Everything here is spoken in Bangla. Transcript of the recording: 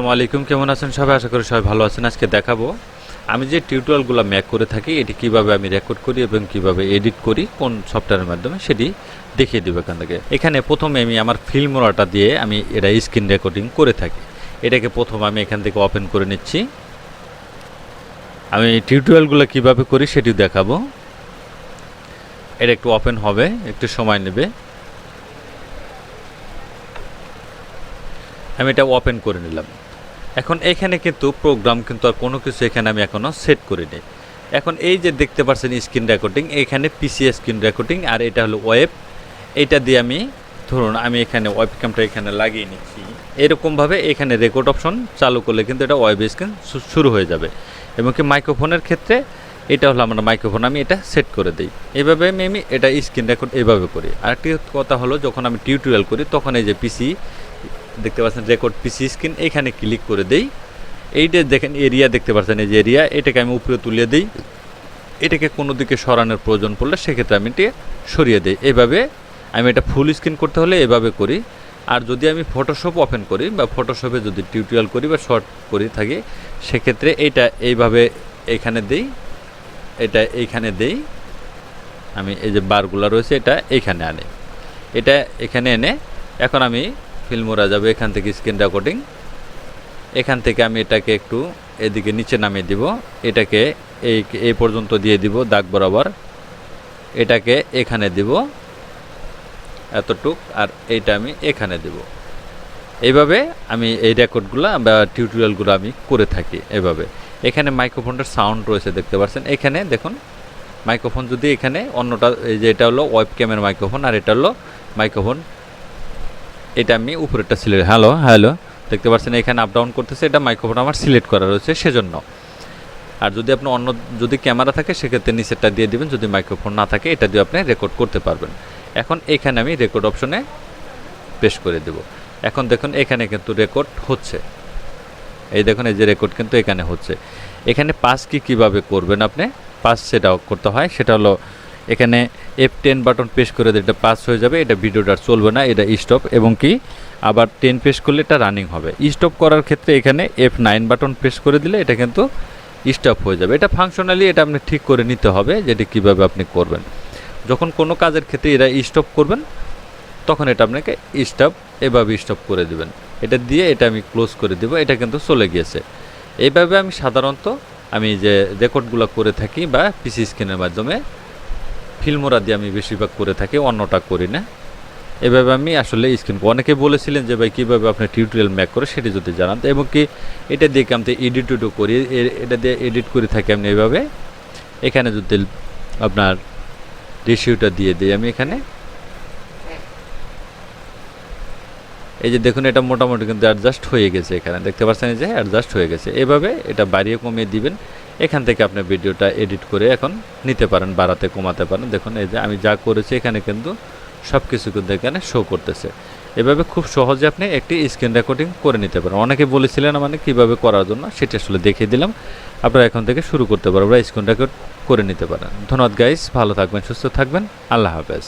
আসসালামু আলাইকুম, কেমন আছেন সবাই? আশা করি সবাই ভালো আছেন। আজকে দেখাবো আমি যে টিউটোরিয়ালগুলো ম্যাক করে থাকি, এটি কীভাবে আমি রেকর্ড করি এবং কীভাবে এডিট করি, কোন সফটওয়্যারের মাধ্যমে সেটি দেখিয়ে দেবো এখান থেকে। এখানে প্রথমে আমি আমার ফিল্মোরাটা দিয়ে আমি এটা স্ক্রিন রেকর্ডিং করে থাকি। এটাকে প্রথম আমি এখান থেকে ওপেন করে নিচ্ছি। আমি টিউটোরিয়ালগুলো কীভাবে করি সেটি দেখাবো। এটা একটু ওপেন হবে, একটু সময় নেবে। আমি এটা ওপেন করে নিলাম। এখন এখানে কিন্তু প্রোগ্রাম কিন্তু আর কোনো কিছু এখানে আমি এখনও সেট করিনি। এখন এই যে দেখতে পাচ্ছেন স্ক্রিন রেকর্ডিং এখানে পিসি স্ক্রিন রেকর্ডিং আর এটা হলো ওয়েব এটা দিয়ে আমি ধরুন আমি এখানে ওয়েব ক্যামটা এখানে লাগিয়ে নিচ্ছি। এরকমভাবে এখানে রেকর্ড অপশন চালু করলে কিন্তু এটা ওয়েব স্ক্রিন শুরু হয়ে যাবে। এবং কি মাইক্রোফোনের ক্ষেত্রে এটা হলো আমার মাইক্রোফোন আমি এটা সেট করে দিই। এভাবে আমি আমি এটা স্ক্রিন রেকর্ড এভাবে করি। আরেকটি কথা হলো যখন আমি টিউটোরিয়াল করি, তখন এই যে পিসি দেখতে পাচ্ছেন রেকর্ড পিসি স্ক্রিন এখানে ক্লিক করে দেই। এইটা দেখেন এরিয়া দেখতে পাচ্ছেন, এই যে এরিয়া এটাকে আমি উপরে তুলে দিই। এটাকে কোনো দিকে সরানোর প্রয়োজন পড়লে সেক্ষেত্রে আমি এটি সরিয়ে দিই। এভাবে আমি এটা ফুল স্ক্রিন করতে হলে এভাবে করি। আর যদি আমি ফটোশপ ওপেন করি বা ফটোশপে যদি টিউটোরিয়াল করি বা শর্ট করি থাকি, সেক্ষেত্রে এটা এইভাবে এখানে দেই, এটা এইখানে দেই। আমি এই যে বারগুলো রয়েছে, এটা এইখানে আনে। এটা এখানে এনে, এখন আমি ফিল্মোরা যাবে, এখান থেকে স্ক্রিন রেকর্ডিং এখান থেকে আমি এটাকে একটু এদিকে নিচে নামিয়ে দিব। এটাকে এই এই পর্যন্ত দিয়ে দিব দাগ বরাবর। এটাকে এখানে দিব এতটুক, আর এইটা আমি এখানে দেব। এইভাবে আমি এই রেকর্ডগুলো বা টিউটোরিয়ালগুলো আমি করে থাকি এভাবে। এখানে মাইক্রোফোনটার সাউন্ড রয়েছে, দেখতে পাচ্ছেন? এখানে দেখুন, মাইক্রোফোন যদি এখানে অন্যটা, এই যে এটা হলো ওয়েব ক্যামের মাইক্রোফোন, আর এটা হলো মাইক্রোফোন এটা আমি উপরেরটা সিলেক্ট হ্যালো হ্যালো দেখতে পাচ্ছেন এখানে আপ ডাউন করতেছে, এটা মাইক্রোফোন আমার সিলেক্ট করা রয়েছে, সেজন্য। আর যদি আপনি অন্য, যদি ক্যামেরা থাকে, সেক্ষেত্রে নিচেরটা দিয়ে দিবেন, যদি মাইক্রোফোন না থাকে, এটা দিয়ে আপনি রেকর্ড করতে পারবেন। এখন এখানে আমি রেকর্ড অপশনে পেশ করে দেব। এখন দেখুন, এখানে কিন্তু রেকর্ড হচ্ছে। এই দেখুন, এই যে রেকর্ড কিন্তু এখানে হচ্ছে। এখানে পাস কি কীভাবে করবেন আপনি? পাস সেটাও করতে হয়, সেটা হলো এখানে এফ টেন বাটন পেশ করে এটা পাস হয়ে যাবে, এটা ভিডিওটা চলবে না, এটা স্টপ এবং কি আবার টেন পেশ করলে এটা রানিং হবে। স্টপ করার ক্ষেত্রে এখানে এফ নাইন বাটন প্রেস করে দিলে এটা কিন্তু স্টপ হয়ে যাবে। এটা ফাংশনালি এটা আপনি ঠিক করে নিতে হবে যেটা কীভাবে আপনি করবেন। যখন কোনো কাজের ক্ষেত্রে এরা স্টপ করবেন, তখন এটা আপনাকে স্টপ এভাবে স্টপ করে দিবেন। এটা দিয়ে এটা আমি ক্লোজ করে দেবো, এটা কিন্তু চলে গিয়েছে। এইভাবে আমি সাধারণত আমি যে রেকর্ডগুলো করে থাকি বা পিসি স্ক্রিনের মাধ্যমে ফিল্মোরা দিয়ে আমি বেশিরভাগ করে থাকি, অন্যটা করি না। এভাবে আমি আসলে স্ক্রিন অনেকে বলেছিলেন যে, ভাই, কীভাবে আপনি টিউটোরিয়াল ম্যাক করে সেটি যদি জানান? এবং কি এটা দিয়ে আমি এডিট উডো করি এটা দিয়ে এডিট করে থাকি আমি এভাবে। এখানে যদি আপনার রেশিওটা দিয়ে দিই আমি এখানে। এই যে দেখুন, এটা মোটামুটি কিন্তু অ্যাডজাস্ট হয়ে গেছে এখানে। দেখতে পাচ্ছেন যে, অ্যাডজাস্ট হয়ে গেছে। এভাবে এটা বাড়িয়ে কমিয়ে দিবেন। এখান থেকে আপনি ভিডিওটা এডিট করে এখন নিতে পারেন, বাড়াতে, কমাতে পারেন। দেখুন, এই যে আমি যা করেছি, এখানে কিন্তু সব কিছু কিন্তু এখানে শো করতেছে। এভাবে খুব সহজে আপনি একটি স্ক্রিন রেকর্ডিং করে নিতে পারেন। অনেকে বলেছিলেন মানে কীভাবে করার জন্য, সেটা আসলে দেখিয়ে দিলাম। আপনারা এখন থেকে শুরু করতে পারবেন স্ক্রিন রেকর্ড করে নিতে পারেন। ধন্যবাদ গাইস ভালো থাকবেন, সুস্থ থাকবেন। আল্লাহ হাফেজ।